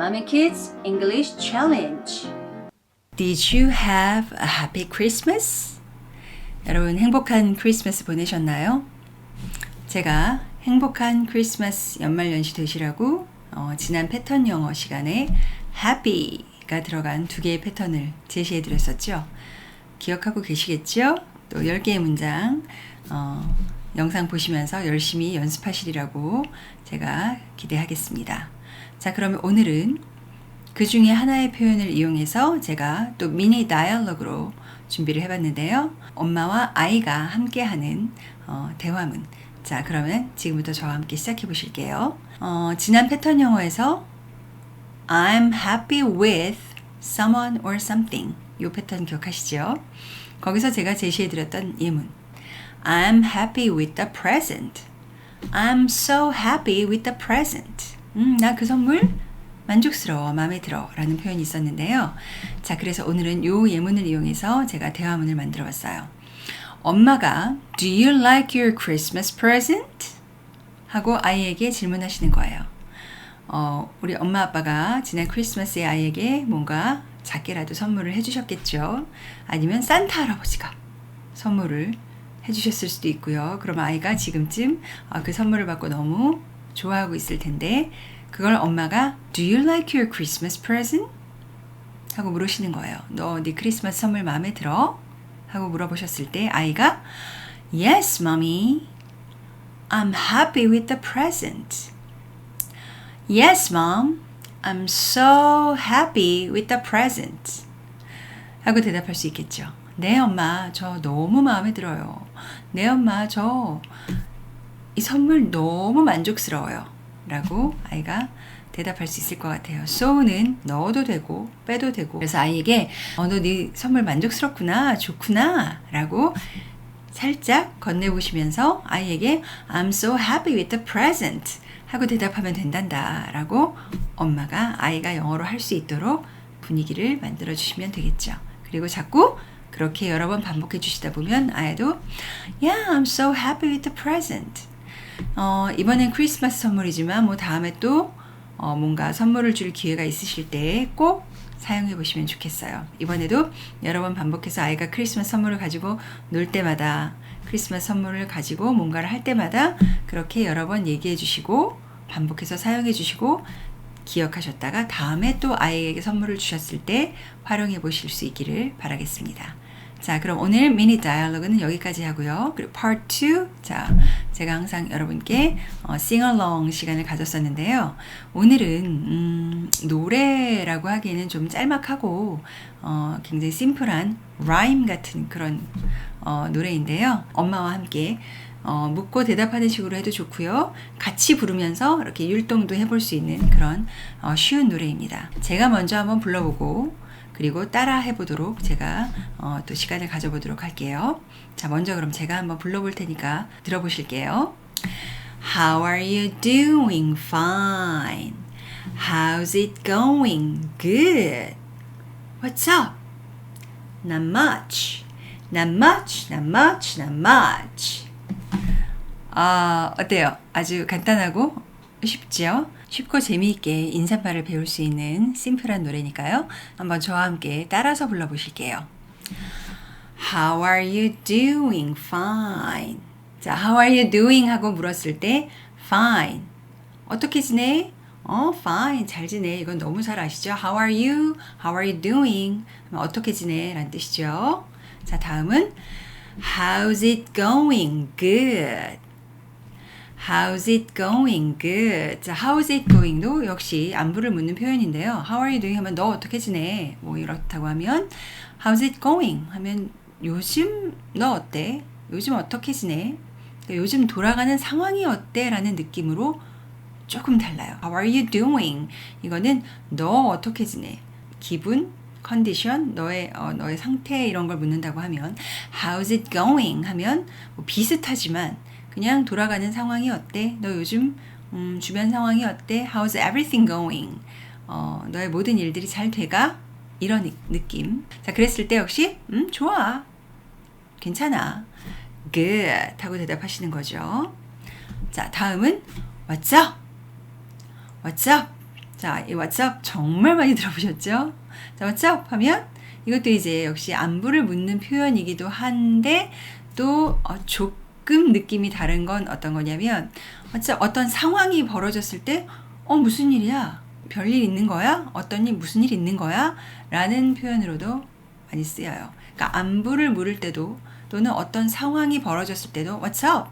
Mommy Kids English Challenge. Did you have a happy Christmas? 여러분 행복한 크리스마스 보내셨나요? 제가 행복한 크리스마스 연말연시 되시라고 어, 지난 패턴 영어 시간에 happy가 들어간 두 개의 패턴을 제시해 드렸었죠. 기억하고 계시겠죠? 또 10개의 문장 어, 영상 보시면서 열심히 연습하시리라고 제가 기대하겠습니다. 자, 그러면 오늘은 그 중에 하나의 표현을 이용해서 제가 또 미니 다이얼로그로 준비를 해봤는데요. 엄마와 아이가 함께하는 어, 대화문. 자, 그러면 지금부터 저와 함께 시작해 보실게요. 어, 지난 패턴 영어에서 I'm happy with someone or something. 이 패턴 기억하시죠? 거기서 제가 제시해 드렸던 예문. I'm happy with the present. I'm so happy with the present. 음, 나 그 선물 만족스러워, 마음에 들어 라는 표현이 있었는데요. 자, 그래서 오늘은 요 예문을 이용해서 제가 대화문을 만들어 봤어요. 엄마가 Do you like your Christmas present? 하고 아이에게 질문하시는 거예요. 어, 우리 엄마 아빠가 지난 크리스마스에 아이에게 뭔가 작게라도 선물을 해주셨겠죠. 아니면 산타 할아버지가 선물을 해주셨을 수도 있고요. 그럼 아이가 지금쯤 어, 그 선물을 받고 너무 좋아하고 있을 텐데 그걸 엄마가 Do you like your Christmas present? 하고 물으시는 거예요. 너 네 크리스마스 선물 마음에 들어? 하고 물어보셨을 때 아이가 Yes, mommy. I'm happy with the present. Yes, mom. I'm so happy with the present. 하고 대답할 수 있겠죠. 네, 엄마. 저 너무 마음에 들어요. 네, 엄마. 저 이 선물 너무 만족스러워요. 라고 아이가 대답할 수 있을 것 같아요. so는 넣어도 되고 빼도 되고 그래서 아이에게 어, 너네 선물 만족스럽구나 좋구나 라고 살짝 건네보시면서 아이에게 I'm so happy with the present 하고 대답하면 된단다 라고 엄마가 아이가 영어로 할 수 있도록 분위기를 만들어 주시면 되겠죠. 그리고 자꾸 그렇게 여러 번 반복해 주시다 보면 아이도 Yeah, I'm so happy with the present. 어, 이번엔 크리스마스 선물이지만 뭐 다음에 또 어, 뭔가 선물을 줄 기회가 있으실 때 꼭 사용해 보시면 좋겠어요. 이번에도 여러 번 반복해서 아이가 크리스마스 선물을 가지고 놀 때마다 크리스마스 선물을 가지고 뭔가를 할 때마다 그렇게 여러 번 얘기해 주시고 반복해서 사용해 주시고 기억하셨다가 다음에 또 아이에게 선물을 주셨을 때 활용해 보실 수 있기를 바라겠습니다. 자, 그럼 오늘 미니 다이얼로그는 여기까지 하고요. 그리고 part 2. 자, 제가 항상 여러분께 어, along 시간을 가졌었는데요. 오늘은 음, 노래라고 하기에는 좀 짤막하고 어, 굉장히 심플한 라임 같은 그런 어, 노래인데요. 엄마와 함께 어, 묻고 대답하는 식으로 해도 좋고요. 같이 부르면서 이렇게 율동도 해볼 수 있는 그런 어, 쉬운 노래입니다. 제가 먼저 한번 불러보고 그리고 따라 해보도록 제가 어, 또 시간을 가져보도록 할게요. 자, 먼저 그럼 제가 한번 불러볼 테니까 들어보실게요. How are you doing? Fine. How's it going? Good. What's up? Not much. Not much. Not much. Not much. 아, 어때요? 아주 간단하고 쉽죠? 쉽고 재미있게 인사말을 배울 수 있는 심플한 노래니까요. 한번 저와 함께 따라서 불러보실게요. How are you doing? Fine. 자, how are you doing? 하고 물었을 때 fine. 어떻게 지내? 어, fine. 잘 지내. 이건 너무 잘 아시죠? How are you? How are you doing? 어떻게 지내? 라는 뜻이죠. 자, 다음은 How's it going? Good. How's it going? Good. 자, how's it going도 역시 안부를 묻는 표현인데요. How are you doing? 하면 너 어떻게 지내? 뭐 이렇다고 하면 How's it going? 하면 요즘 너 어때? 요즘 어떻게 지내? 그러니까 요즘 돌아가는 상황이 어때? 라는 느낌으로 조금 달라요. How are you doing? 이거는 너 어떻게 지내? 기분, 컨디션, 너의 어, 너의 상태 이런 걸 묻는다고 하면 How's it going? 하면 뭐 비슷하지만 그냥 돌아가는 상황이 어때? 너 요즘 음, 주변 상황이 어때? How's everything going? 어, 너의 모든 일들이 잘 돼가? 이런 느낌. 자, 그랬을 때 역시 음, 좋아. 괜찮아. good 하고 대답하시는 거죠. 자, 다음은 what's up? what's up? 자, 이 what's up 정말 많이 들어보셨죠? 자, what's up 하면 이것도 이제 역시 안부를 묻는 표현이기도 한데 또 어, 조금 느낌이 다른 건 어떤 거냐면 up 어떤 상황이 벌어졌을 때 어, 무슨 일이야? 별일 있는 거야? 어떤 일 무슨 일 있는 거야? 라는 표현으로도 많이 쓰여요. 그러니까 안부를 물을 때도 또는 어떤 상황이 벌어졌을 때도 what's up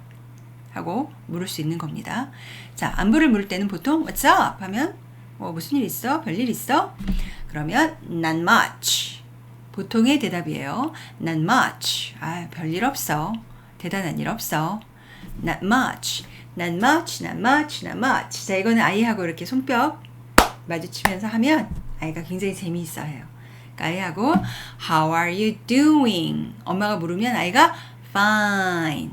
하고 물을 수 있는 겁니다. 자, 안부를 물을 때는 보통 what's up 하면 뭐 무슨 일 있어? 별일 있어? 그러면 not much. 보통의 대답이에요. not much. 아, 별일 없어. 대단한 일 없어. not much. not much, not much, not much. 자, 이거는 아이하고 이렇게 손뼉 마주치면서 하면 아이가 굉장히 재미있어 해요. 그러니까 아이하고 How are you doing? 엄마가 물으면 아이가 Fine.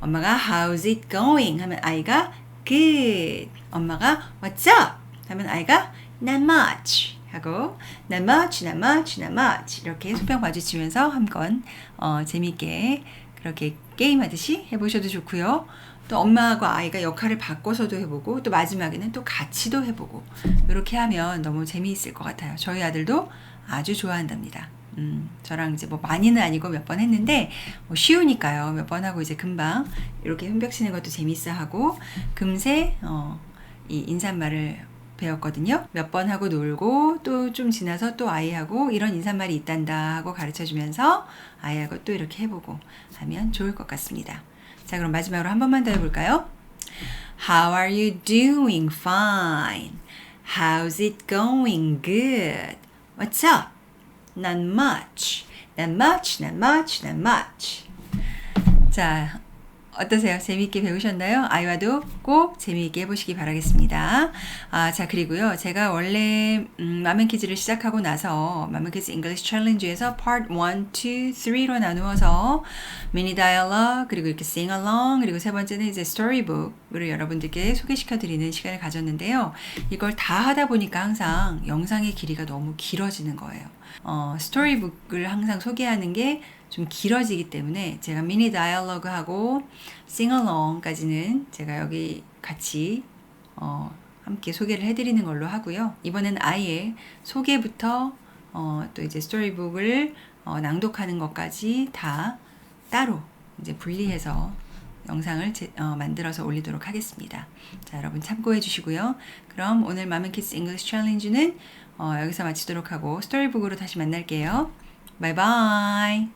엄마가 How's it going? 하면 아이가 Good. 엄마가 What's up? 하면 아이가 Not much. 하고 Not much, not much, not much. 이렇게 수평 마주치면서 한건 어, 재미있게 그렇게 게임하듯이 해보셔도 좋고요. 또 엄마하고 아이가 역할을 바꿔서도 해보고 또 마지막에는 또 같이도 해보고 이렇게 하면 너무 재미있을 것 같아요. 저희 아들도 아주 좋아한답니다. 음, 저랑 이제 뭐 많이는 아니고 몇 번 했는데 뭐 쉬우니까요. 몇 번 하고 이제 금방 이렇게 훈벽 치는 것도 재밌어 하고 금세 어, 이 인사말을 배웠거든요. 몇 번 하고 놀고 또 좀 지나서 또 아이하고 이런 인사말이 있단다 하고 가르쳐 주면서 아이하고 또 이렇게 해보고 하면 좋을 것 같습니다. 자, 그럼 마지막으로 한 번만 더 해볼까요? How are you doing? Fine. How's it going? Good. What's up? Not much. Not much, not much, not much. 자, 어떠세요? 재미있게 배우셨나요? 아이와도 꼭 재미있게 해보시기 바라겠습니다. 아, 자, 그리고요. 제가 원래, 음, 마맨키즈를 시작하고 나서, 마맨키즈 잉글리시 챌린지에서 part 1, 2, 3로 나누어서, 미니 다이얼ог, 그리고 이렇게 sing along, 그리고 세 번째는 이제 스토리북을 여러분들께 소개시켜드리는 시간을 가졌는데요. 이걸 다 하다 보니까 항상 영상의 길이가 너무 길어지는 거예요. 어, 스토리북을 항상 소개하는 게 좀 길어지기 때문에 제가 미니 다이얼로그하고 싱얼롱까지는 제가 여기 같이 어, 함께 소개를 해드리는 걸로 하고요. 이번엔 아예 소개부터 어, 또 이제 스토리북을 어, 낭독하는 것까지 다 따로 이제 분리해서 영상을 제, 어, 만들어서 올리도록 하겠습니다. 자, 여러분 참고해 주시고요. 그럼 오늘 마맨키스 잉글리시 챌린지는 어, 여기서 마치도록 하고 스토리북으로 다시 만날게요. 바이바이.